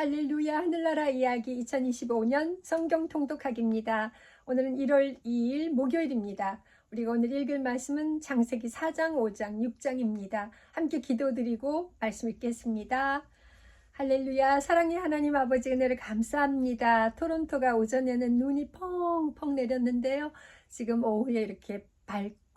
할렐루야 하늘나라 이야기 2025년 성경 통독하기입니다. 오늘은 1월 2일 목요일입니다. 우리가 오늘 읽을 말씀은 창세기 4장, 5장, 6장입니다. 함께 기도드리고 말씀 읽겠습니다. 할렐루야 사랑의 하나님 아버지 은혜를 감사합니다. 토론토가 오전에는 눈이 펑펑 내렸는데요. 지금 오후에 이렇게 밝고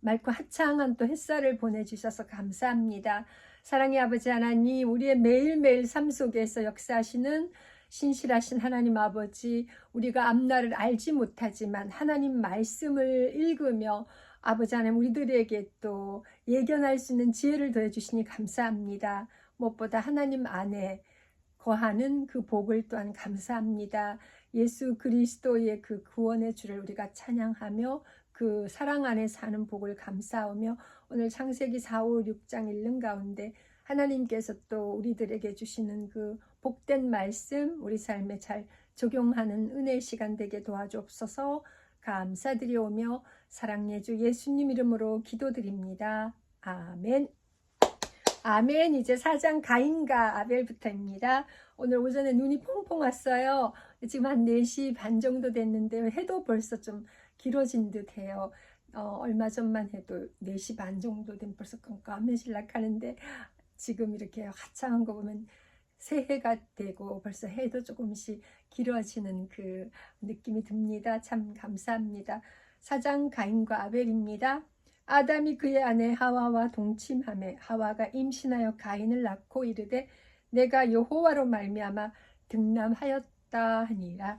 맑고 화창한 또 햇살을 보내주셔서 감사합니다. 사랑의 아버지 하나님, 우리의 매일매일 삶 속에서 역사하시는 신실하신 하나님 아버지, 우리가 앞날을 알지 못하지만 하나님 말씀을 읽으며 아버지 하나님 우리들에게 또 예견할 수 있는 지혜를 더해 주시니 감사합니다. 무엇보다 하나님 안에 거하는 그 복을 또한 감사합니다. 예수 그리스도의 그 구원의 주를 우리가 찬양하며 그 사랑 안에 사는 복을 감사하며 오늘 창세기 4, 5, 6장 읽는 가운데 하나님께서 또 우리들에게 주시는 그 복된 말씀 우리 삶에 잘 적용하는 은혜의 시간 되게 도와주옵소서 감사드리오며 사랑의 주 예수님 이름으로 기도드립니다. 아멘. 아멘. 이제 사장 가인과 아벨부터입니다. 오늘 오전에 눈이 퐁퐁 왔어요. 지금 한 4시 반 정도 됐는데 해도 벌써 좀 길어진 듯 해요. 어, 얼마 전만 해도 4시 반 정도 되면 벌써 깜깜해질락 하는데 지금 이렇게 화창한 거 보면 새해가 되고 벌써 해도 조금씩 길어지는 그 느낌이 듭니다. 참 감사합니다. 사장 가인과 아벨입니다. 아담이 그의 아내 하와와 동침함에 하와가 임신하여 가인을 낳고 이르되 내가 여호와로 말미암아 등남하였다 하니라.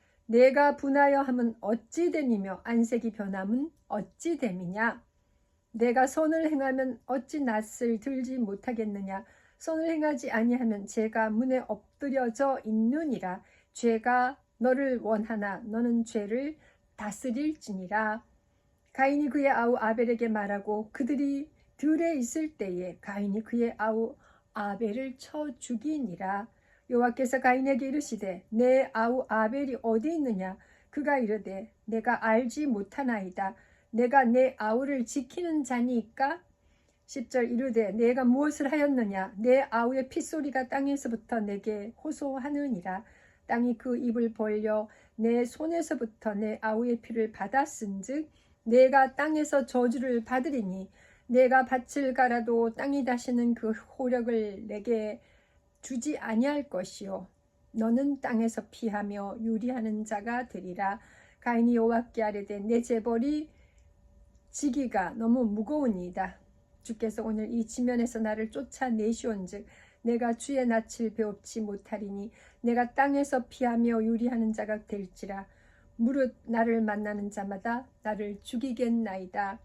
내가 분하여 함은 어찌 됨이며 안색이 변함은 어찌 됨이냐? 내가 손을 행하면 어찌 낯을 들지 못하겠느냐? 손을 행하지 아니하면 죄가 문에 엎드려져 있느니라. 죄가 너를 원하나 너는 죄를 다스릴지니라. 가인이 그의 아우 아벨에게 말하고 그들이 들에 있을 때에 가인이 그의 아우 아벨을 쳐 죽이니라 여호와께서 가인에게 이르시되 내 아우 아벨이 어디 있느냐? 그가 이르되 내가 알지 못하나이다. 내가 내 아우를 지키는 자니까? 10절 이르되 내가 무엇을 하였느냐? 내 아우의 핏소리가 땅에서부터 내게 호소하느니라. 땅이 그 입을 벌려 내 손에서부터 내 아우의 피를 받았은즉 내가 땅에서 저주를 받으리니 내가 밭을 갈아도 땅이 다시는 그 호력을 내게 주지 아니할 것이요. 너는 땅에서 피하며 유리하는 자가 되리라. 가인이 여호와께 아뢰되 내 재벌이 지기가 너무 무거우니이다. 주께서 오늘 이 지면에서 나를 쫓아내시온즉 내가 주의 낯을 배웁지 못하리니 내가 땅에서 피하며 유리하는 자가 될지라. 무릇 나를 만나는 자마다 나를 죽이겠나이다.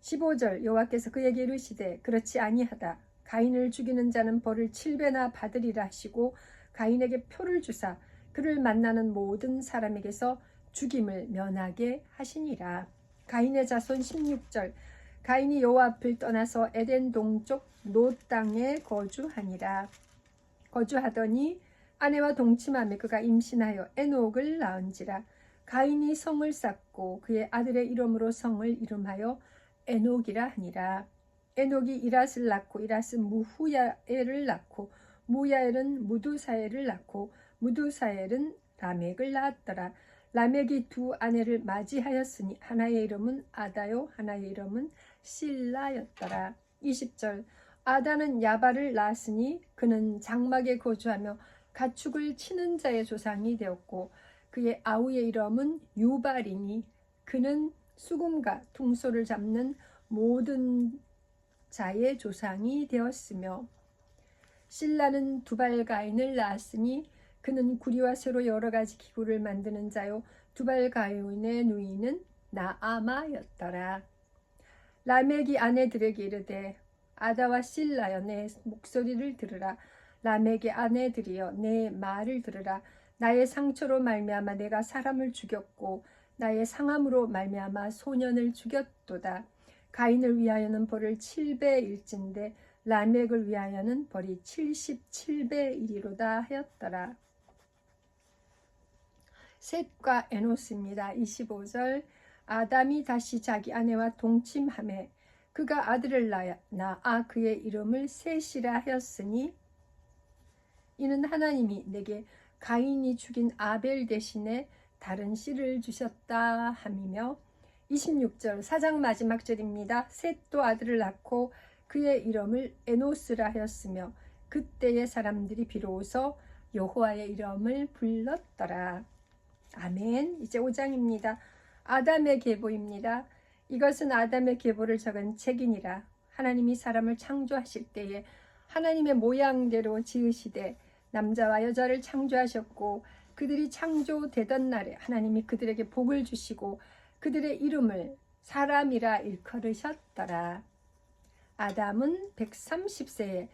15절 여호와께서 그에게 이르시되 그렇지 아니하다 가인을 죽이는 자는 벌을 7배나 받으리라 하시고 가인에게 표를 주사 그를 만나는 모든 사람에게서 죽임을 면하게 하시니라. 가인의 자손 16절 가인이 여호와 앞을 떠나서 에덴 동쪽 노 땅에 거주하니라. 거주하더니 아내와 동침함에 그가 임신하여 에녹을 낳은지라. 가인이 성을 쌓고 그의 아들의 이름으로 성을 이름하여 에녹이라 하니라. 에녹이 이랏을 낳고 이랏은 무후야엘을 낳고 무야엘은 무두사엘을 낳고 무두사엘은 라멕을 낳았더라. 라멕이 두 아내를 맞이하였으니 하나의 이름은 아다요 하나의 이름은 실라였더라. 20절 아다는 야발을 낳았으니 그는 장막에 거주하며 가축을 치는 자의 조상이 되었고 그의 아우의 이름은 유발이니 그는 수금과 퉁소를 잡는 모든 자의 조상이 되었으며 신라는 두발가인을 낳았으니 그는 구리와 쇠로 여러 가지 기구를 만드는 자요. 두발가인의 누이는 나아마였더라. 라멕이 아내들에게 이르되 아다와 신라여 내 목소리를 들으라. 라멕의 아내들이여 내 말을 들으라. 나의 상처로 말미암아 내가 사람을 죽였고 나의 상함으로 말미암아 소년을 죽였도다 가인을 위하여는 벌을 7배일진데 라멕을 위하여는 벌이 77배이리로다 하였더라 셋과 에노스입니다. 25절 아담이 다시 자기 아내와 동침함에 그가 아들을 낳아 그의 이름을 셋이라 하였으니 이는 하나님이 내게 가인이 죽인 아벨 대신에 다른 씨를 주셨다 함이며 26절 사장 마지막 절입니다. 셋도 아들을 낳고 그의 이름을 에노스라 하였으며 그때의 사람들이 비로소 여호와의 이름을 불렀더라. 아멘. 이제 5장입니다. 아담의 계보입니다. 이것은 아담의 계보를 적은 책이니라. 하나님이 사람을 창조하실 때에 하나님의 모양대로 지으시되 남자와 여자를 창조하셨고 그들이 창조되던 날에 하나님이 그들에게 복을 주시고 그들의 이름을 사람이라 일컬으셨더라. 아담은 130세에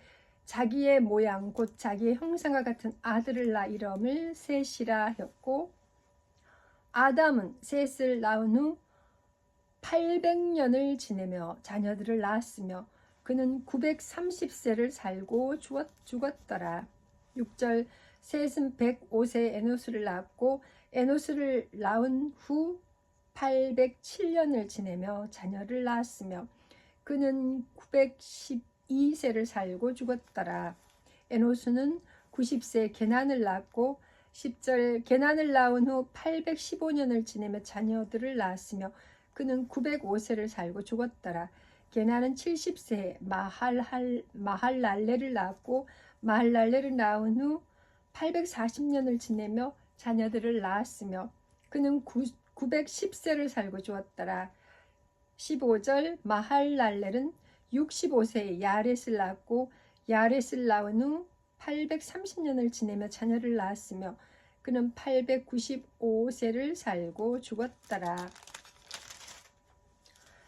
자기의 모양 곧 자기의 형상과 같은 아들을 낳아 이름을 셋이라 하였고 아담은 셋을 낳은 후 800년을 지내며 자녀들을 낳았으며 그는 930세를 살고 죽었 더라. 6절 셋은 105세 에노스를 낳았고 에노스를 낳은 후 807년을 지내며 자녀를 낳았으며 그는 912세를 살고 죽었더라. 에노스는 90세 게난을 낳았고 10절 게난을 낳은 후 815년을 지내며 자녀들을 낳았으며 그는 905세를 살고 죽었더라. 게난은 70세에 마할할, 마할랄레를 낳았고 마할랄레를 낳은 후 840년을 지내며 자녀들을 낳았으며 그는 9, 910세를 살고 죽었더라. 15절 마할랄렐은 65세에 야렛을 낳았고 야렛을 낳은 후 830년을 지내며 자녀를 낳았으며 그는 895세를 살고 죽었더라.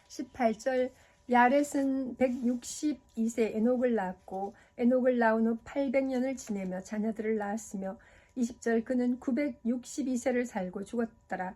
18절 야렛은 162세 에녹을 낳았고 에녹을 낳은 후 800년을 지내며 자녀들을 낳았으며 20절 그는 962세를 살고 죽었더라.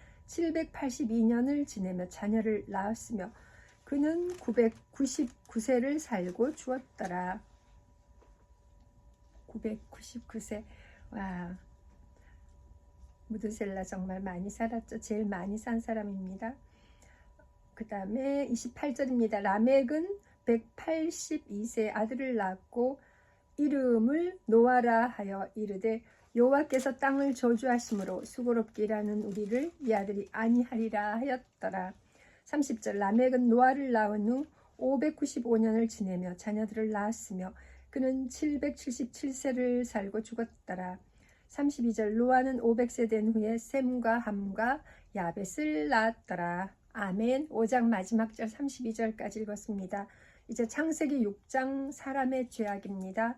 782년을 지내며 자녀를 낳았으며 그는 999세를 살고 주었더라. 999세. 와. 무드셀라 정말 많이 살았죠. 제일 많이 산 사람입니다. 그 다음에 28절입니다. 라멕은 182세 아들을 낳고 이름을 노아라 하여 이르되 여호와께서 땅을 저주하심으로 수고롭게 일하는 우리를 이 아들이 아니하리라 하였더라. 30절 라멕은 노아를 낳은 후 595년을 지내며 자녀들을 낳았으며 그는 777세를 살고 죽었더라. 32절 노아는 500세 된 후에 셈과 함과 야벳을 낳았더라. 아멘. 5장 마지막 절 32절까지 읽었습니다. 이제 창세기 6장 사람의 죄악입니다.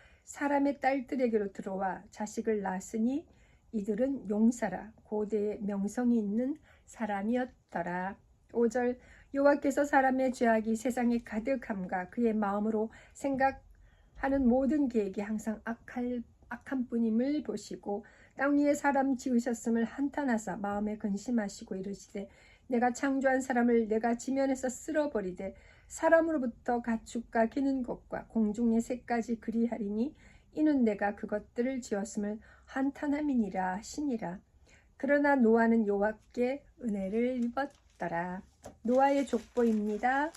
사람의 딸들에게로 들어와 자식을 낳았으니 이들은 용사라 고대의 명성이 있는 사람이었더라. 5절 여호와께서 사람의 죄악이 세상에 가득함과 그의 마음으로 생각하는 모든 계획이 항상 악할, 악한 뿐임을 보시고 땅 위에 사람 지으셨음을 한탄하사 마음에 근심하시고 이르시되 내가 창조한 사람을 내가 지면에서 쓸어버리되 사람으로부터 가축과 기는 것과 공중의 새까지 그리하리니 이는 내가 그것들을 지었음을 한탄함이니라 하시니라 그러나 노아는 여호와께 은혜를 입었더라. 노아의 족보입니다.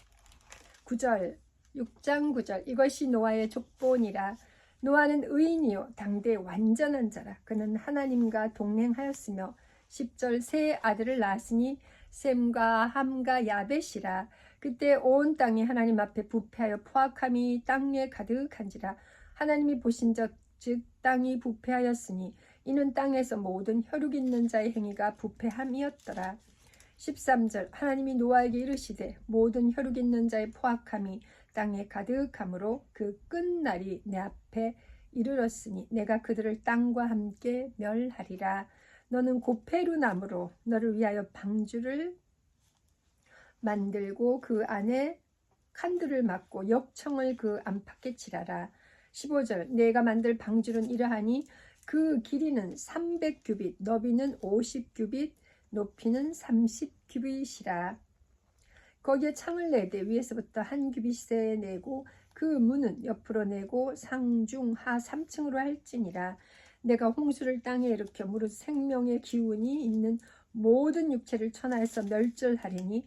9절 6장 9절 이것이 노아의 족보니라. 노아는 의인이요 당대 완전한 자라. 그는 하나님과 동행하였으며 10절 세 아들을 낳았으니 셈과 함과 야벳이라. 그때 온 땅이 하나님 앞에 부패하여 포악함이 땅에 가득한지라. 하나님이 보신 적즉 땅이 부패하였으니 이는 땅에서 모든 혈육 있는 자의 행위가 부패함이었더라. 13절 하나님이 노아에게 이르시되 모든 혈육 있는 자의 포악함이 땅에 가득함으로 그 끝날이 내 앞에 이르렀으니 내가 그들을 땅과 함께 멸하리라. 너는 고페루 나무로 너를 위하여 방주를 만들고 그 안에 칸들을 막고 역청을 그 안팎에 칠하라. 15절 내가 만들 방주는 이러하니 그 길이는 300규빗, 너비는 50규빗, 높이는 30규빗이라. 거기에 창을 내되 위에서부터 한 규빗에 내고 그 문은 옆으로 내고 상중하 3층으로 할지니라. 내가 홍수를 땅에 일으켜 무릇 생명의 기운이 있는 모든 육체를 천하에서 멸절하리니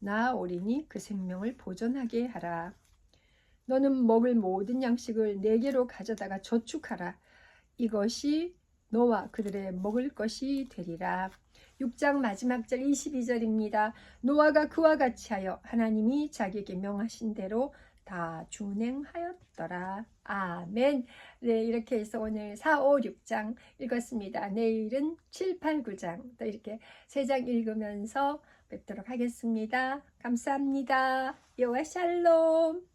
나오리니 그 생명을 보존하게 하라. 너는 먹을 모든 양식을 네 개로 가져다가 저축하라. 이것이 너와 그들의 먹을 것이 되리라. 6장 마지막 절 22절입니다. 노아가 그와 같이 하여 하나님이 자기에게 명하신 대로 다 준행하였더라. 아멘. 네, 이렇게 해서 오늘 4, 5, 6장 읽었습니다. 내일은 7, 8, 9장 또 이렇게 세 장 읽으면서 뵙도록 하겠습니다. 감사합니다. 여호와 샬롬.